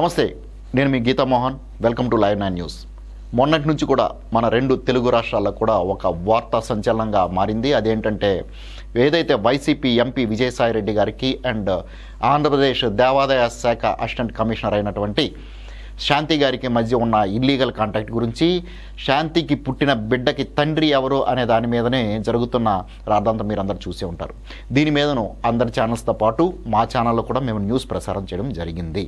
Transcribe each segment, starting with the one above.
నమస్తే నేను మీ Geetha Mohan welcome to live nine news. మొన్నటి నుంచి కూడా మన రెండు తెలుగు రాష్ట్రాల్లో కూడా ఒక వార్తా సంచలనంగా మారింది. అదేంటంటే ఏదైతే వైసీపీ ఎంపీ విజయసాయిరెడ్డి గారికి అండ్ ఆంధ్రప్రదేశ్ దేవాదాయ శాఖ అసిస్టెంట్ కమిషనర్ అయినటువంటి శాంతి గారికి మధ్య ఉన్న ఇల్లీగల్ కాంటాక్ట్ గురించి శాంతికి పుట్టిన బిడ్డకి తండ్రి ఎవరు అనే దాని మీదనే జరుగుతున్న రాద్ధాంతం మీరు అందరు చూసే ఉంటారు. దీని మీదను అందరి ఛానల్స్తో పాటు మా ఛానల్లో కూడా మేము న్యూస్ ప్రసారం చేయడం జరిగింది.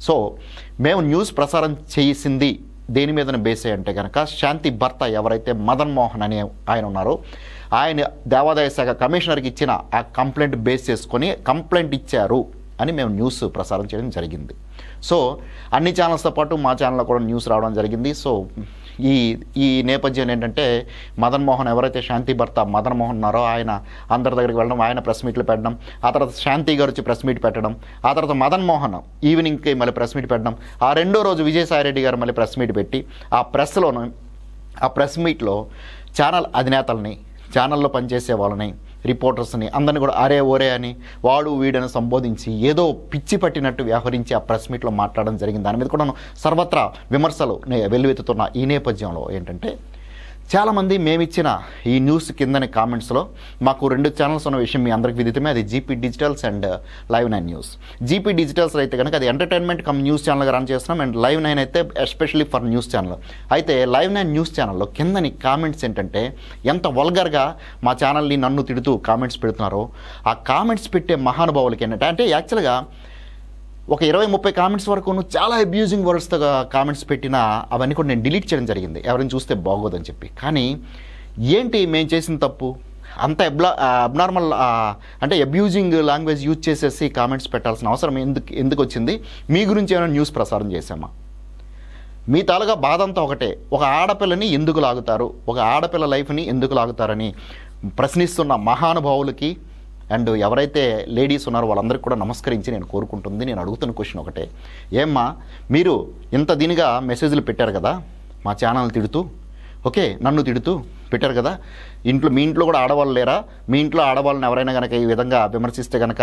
సో మేము న్యూస్ ప్రసారం చేసింది దేని మీద బేసే అంటే కనుక శాంతి భర్త ఎవరైతే మదన్ మోహన్ అనే ఆయన ఉన్నారో ఆయన దేవాదాయ శాఖ కమిషనర్కి ఇచ్చిన ఆ కంప్లైంట్ బేస్ చేసుకొని కంప్లైంట్ ఇచ్చారు. అని మేము న్యూస్ ప్రసారం చేయడం జరిగింది. సో అన్ని ఛానల్స్తో పాటు మా ఛానల్లో కూడా న్యూస్ రావడం జరిగింది. సో ఈ ఈ నేపథ్యం ఏంటంటే మదన్ మోహన్ ఎవరైతే శాంతి భర్త మదన్ మోహన్ ఉన్నారో ఆయన అందరి దగ్గరికి వెళ్ళడం ఆయన ప్రెస్ మీట్లు పెట్టడం ఆ తర్వాత శాంతి గారు వచ్చి ప్రెస్ మీట్ పెట్టడం ఆ తర్వాత మదన్ మోహన్ ఈవినింగ్కి మళ్ళీ ప్రెస్ మీట్ పెట్టడం ఆ రెండో రోజు విజయసాయిరెడ్డి గారు మళ్ళీ ప్రెస్ మీట్ పెట్టి ఆ ప్రెస్లోను ఆ ప్రెస్ మీట్లో ఛానల్ అధినేతల్ని ఛానల్లో పనిచేసే వాళ్ళని రిపోర్టర్స్ని అందరిని కూడా అరే ఓరే అని వాడు వీడని సంబోధించి ఏదో పిచ్చి పట్టినట్టు వ్యవహరించి ఆ ప్రెస్ మీట్లో మాట్లాడడం జరిగింది. దాని మీద కూడా సర్వత్రా విమర్శలు వెల్లువెత్తుతున్న ఈ నేపథ్యంలో ఏంటంటే చాలామంది మేమిచ్చిన ఈ న్యూస్ కిందని కామెంట్స్లో మాకు రెండు ఛానల్స్ ఉన్న విషయం మీ అందరికి విదితమే. అది GP digitals and live nine news. GP digitals అయితే కనుక అది ఎంటర్టైన్మెంట్ కమ్ న్యూస్ ఛానల్గా రన్ చేస్తున్నాం. అండ్ లైవ్ నైన్ అయితే ఎస్పెషల్లీ ఫర్ న్యూస్ ఛానల్ అయితే లైవ్ నైన్ న్యూస్ ఛానల్లో కిందని కామెంట్స్ ఏంటంటే ఎంత వల్గర్గా మా ఛానల్ని నన్ను తిడుతూ కామెంట్స్ పెడుతున్నారో ఆ కామెంట్స్ పెట్టే మహానుభావులకి ఏంటంటే అంటే యాక్చువల్గా ఒక ఇరవై ముప్పై కామెంట్స్ వరకు చాలా అబ్యూజింగ్ వర్డ్స్తో కామెంట్స్ పెట్టినా అవన్నీ కూడా నేను డిలీట్ చేయడం జరిగింది. ఎవరైనా చూస్తే బాగోదని చెప్పి. కానీ ఏంటి మేము చేసిన తప్పు? అంత అబ్లా అబ్నార్మల్ అంటే అబ్యూజింగ్ లాంగ్వేజ్ యూజ్ చేసేసి కామెంట్స్ పెట్టాల్సిన అవసరం ఎందుకు ఎందుకు వచ్చింది? మీ గురించి ఏమైనా న్యూస్ ప్రసారం చేసామా మీ తాలుగా బాధ అంతా ఒకటే. ఒక ఆడపిల్లని ఎందుకు లాగుతారు? ఒక ఆడపిల్ల లైఫ్ని ఎందుకు లాగుతారని ప్రశ్నిస్తున్న మహానుభావులకి అండ్ ఎవరైతే లేడీస్ ఉన్నారో వాళ్ళందరికీ కూడా నమస్కరించి నేను కోరుకుంటుంది. నేను అడుగుతున్న క్వశ్చన్ ఒకటే. ఏమ్మా మీరు ఇంత దీనిగా మెసేజ్లు పెట్టారు కదా మా ఛానల్ తిడుతూ ఓకే నన్ను తిడుతూ పెట్టారు కదా ఇంట్లో మీ ఇంట్లో కూడా ఆడవాళ్ళు లేరా? మీ ఇంట్లో ఆడవాళ్ళని ఎవరైనా కనుక ఈ విధంగా విమర్శిస్తే కనుక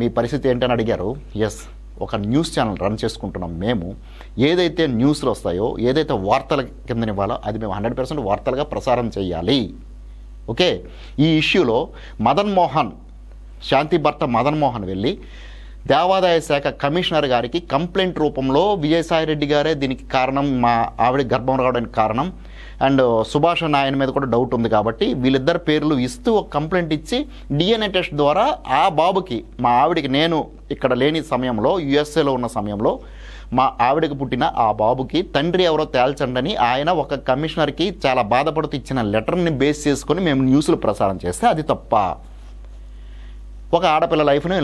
మీ పరిస్థితి ఏంటని అడిగారు? ఎస్ ఒక న్యూస్ ఛానల్ రన్ చేసుకుంటున్నాం మేము. ఏదైతే న్యూస్లు వస్తాయో ఏదైతే వార్తల కిందనివ్వాలో అది మేము హండ్రెడ్ పర్సెంట్ వార్తలుగా ప్రసారం చేయాలి. ఓకే ఈ ఇష్యూలో మదన్ మోహన్ శాంతి భర్త మదన్మోహన్ వెళ్ళి దేవాదాయ శాఖ కమిషనర్ గారికి కంప్లైంట్ రూపంలో విజయసాయి రెడ్డి గారే దీనికి కారణం మా ఆవిడ గర్భం రావడానికి కారణం అండ్ సుభాష్ ఆయన మీద కూడా డౌట్ ఉంది కాబట్టి వీళ్ళిద్దరు పేర్లు ఇస్తూ ఒక కంప్లైంట్ ఇచ్చి డిఎన్ఏ టెస్ట్ ద్వారా ఆ బాబుకి మా ఆవిడకి నేను ఇక్కడ లేని సమయంలో యుఎస్ఏలో ఉన్న సమయంలో మా ఆవిడకి పుట్టిన ఆ బాబుకి తండ్రి ఎవరో తేల్చండని ఆయన ఒక కమిషనర్కి చాలా బాధపడుతూ ఇచ్చిన లెటర్ని బేస్ చేసుకొని మేము న్యూస్లు ప్రసారం చేస్తే అది తప్ప. ఒక ఆడపిల్ల లైఫ్ను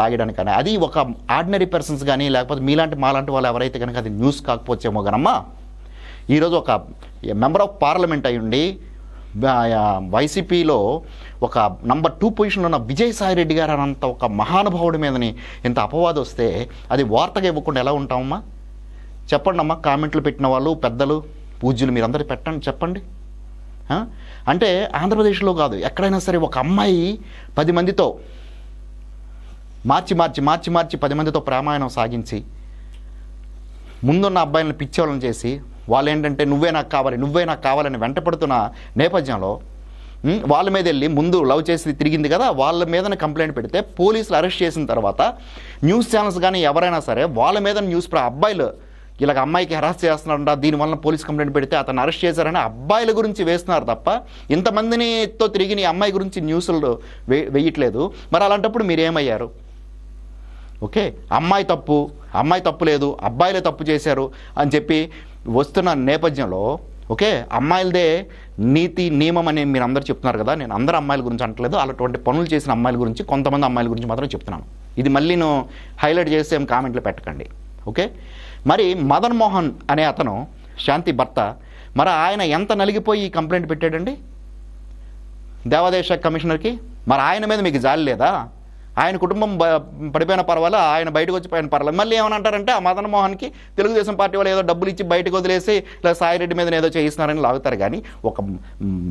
లాగడానికి కానీ అది ఒక ఆర్డినరీ పర్సన్స్ కానీ లేకపోతే మీలాంటి మాలాంటి వాళ్ళు ఎవరైతే కనుక అది న్యూస్ కాకపోవచ్చేమో కనమ్మా ఈరోజు ఒక మెంబర్ ఆఫ్ పార్లమెంట్ అయి ఉండి వైసీపీలో ఒక నంబర్ టూ పొజిషన్లో ఉన్న విజయసాయి రెడ్డి గారు అనంత ఒక మహానుభావుడి మీదని ఇంత అపవాదం వస్తే అది వార్తగా ఇవ్వకుండా ఎలా ఉంటామమ్మా? చెప్పండి అమ్మా కామెంట్లు పెట్టిన వాళ్ళు పెద్దలు పూజ్యులు మీరందరూ పెట్టండి చెప్పండి. అంటే ఆంధ్రప్రదేశ్లో కాదు ఎక్కడైనా సరే ఒక అమ్మాయి పది మందితో మార్చి మార్చి మార్చి మార్చి పది మందితో ప్రామాయణం సాగించి ముందున్న అబ్బాయిలను పిచ్చేవాళ్ళని చేసి వాళ్ళు ఏంటంటే నువ్వే నాకు కావాలి నువ్వే నాకు కావాలని వెంటపడుతున్న నేపథ్యంలో వాళ్ళ మీద వెళ్ళి ముందు లవ్ చేసి తిరిగింది కదా వాళ్ళ మీదనే కంప్లైంట్ పెడితే పోలీసులు అరెస్ట్ చేసిన తర్వాత న్యూస్ ఛానల్స్ కానీ ఎవరైనా సరే వాళ్ళ మీద న్యూస్ అబ్బాయిలు ఇలాగ అమ్మాయికి హెరాస్ చేస్తున్నారంట దీనివల్ల పోలీస్ కంప్లైంట్ పెడితే అతను అరెస్ట్ చేశారని అబ్బాయిల గురించి వేస్తున్నారు తప్ప ఇంతమందినితో తిరిగి నీ అమ్మాయి గురించి న్యూస్లు వే వేయట్లేదు. మరి అలాంటప్పుడు మీరేమయ్యారు? ఓకే అమ్మాయి తప్పు అమ్మాయి తప్పు లేదు అబ్బాయిలే తప్పు చేశారు అని చెప్పి వస్తున్న నేపథ్యంలో ఓకే అమ్మాయిలదే నీతి నియమం అని మీరు అందరూ చెప్తున్నారు కదా నేను అందరు అమ్మాయిల గురించి అంటలేదు అలాంటి పనులు చేసిన అమ్మాయిల గురించి కొంతమంది అమ్మాయిల గురించి మాత్రం చెప్తున్నాను. ఇది మళ్ళీ నేను హైలైట్ చేసి ఏం కామెంట్లు పెట్టకండి. ఓకే? మరి మదన్ మోహన్ అనే అతను శాంతి భర్త మరి ఆయన ఎంత నలిగిపోయి ఈ కంప్లైంట్ పెట్టాడండి? దేవాదేశ కమిషనర్కి? మరి ఆయన మీద మీకు జాలి లేదా? ఆయన కుటుంబం బ- పడిపోయిన పర్వాలే? ఆయన బయటకు వచ్చిపోయిన పర్వాలేదు మళ్ళీ ఏమని అంటారంటే ఆ మదన్ మోహన్కి తెలుగుదేశం పార్టీ వాళ్ళు ఏదో డబ్బులు ఇచ్చి బయటకు వదిలేసి ఇలా సాయిరెడ్డి మీద ఏదో చేయిస్తున్నారని లాగుతారు. కానీ ఒక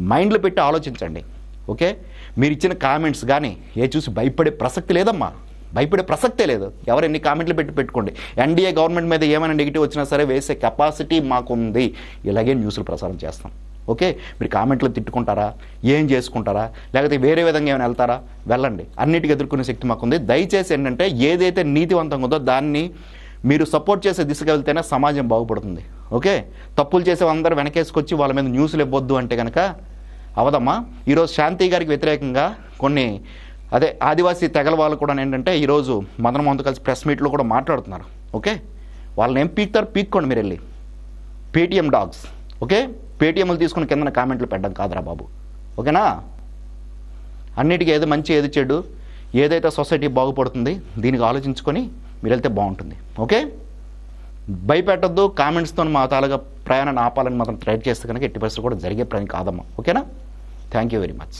మైండ్లో పెట్టి ఆలోచించండి. ఓకే? మీరు ఇచ్చిన కామెంట్స్ కానీ ఏ చూసి భయపడే ప్రసక్తి లేదమ్మా. భయపడే ప్రసక్తే లేదు. ఎవరు ఎన్ని కామెంట్లు పెట్టి పెట్టుకోండి. ఎన్డీఏ గవర్నమెంట్ మీద ఏమైనా నెగిటివ్ వచ్చినా సరే వేసే కెపాసిటీ మాకుంది. ఇలాగే న్యూస్లు ప్రసారం చేస్తాం. ఓకే? మీరు కామెంట్లు తిట్టుకుంటారా? ఏం చేసుకుంటారా? లేకపోతే వేరే విధంగా ఏమైనా వెళ్తారా? వెళ్ళండి. అన్నిటికీ ఎదుర్కొనే శక్తి మాకుంది. దయచేసి ఏంటంటే ఏదైతే నీతివంతంగా ఉందో దాన్ని మీరు సపోర్ట్ చేసే దిశగా వెళ్తేనే సమాజం బాగుపడుతుంది. ఓకే? తప్పులు చేసే అందరూ వెనకేసుకొచ్చి వాళ్ళ మీద న్యూస్లు ఇవ్వద్దు అంటే కనుక అవదమ్మా. ఈరోజు శాంతి గారికి వ్యతిరేకంగా కొన్ని అదే ఆదివాసీ తెగల వాళ్ళు కూడా ఏంటంటే ఈరోజు మదన మోహన్తో కలిసి ప్రెస్ మీట్లో కూడా మాట్లాడుతున్నారు ఓకే? వాళ్ళని ఏం పీక్తారు? పీక్కోండి మీరు వెళ్ళి. Paytm dogs okay? పేటీఎంలు తీసుకుని కింద కామెంట్లు పెట్టడం కాదురా బాబు. ఓకేనా? అన్నిటికీ ఏది మంచి ఏది చెడు ఏదైతే సొసైటీ బాగుపడుతుంది దీనికి ఆలోచించుకొని మీరు వెళ్తే బాగుంటుంది ఓకే? భయపెట్టద్దు కామెంట్స్తో మా తాలుగా ప్రయాణాన్ని ఆపాలని మాత్రం ట్రై చేస్తే కనుక ఎట్టి పరిస్థితులు కూడా జరిగే ప్రయాణం కాదమ్మా ఓకేనా? Thank you very much.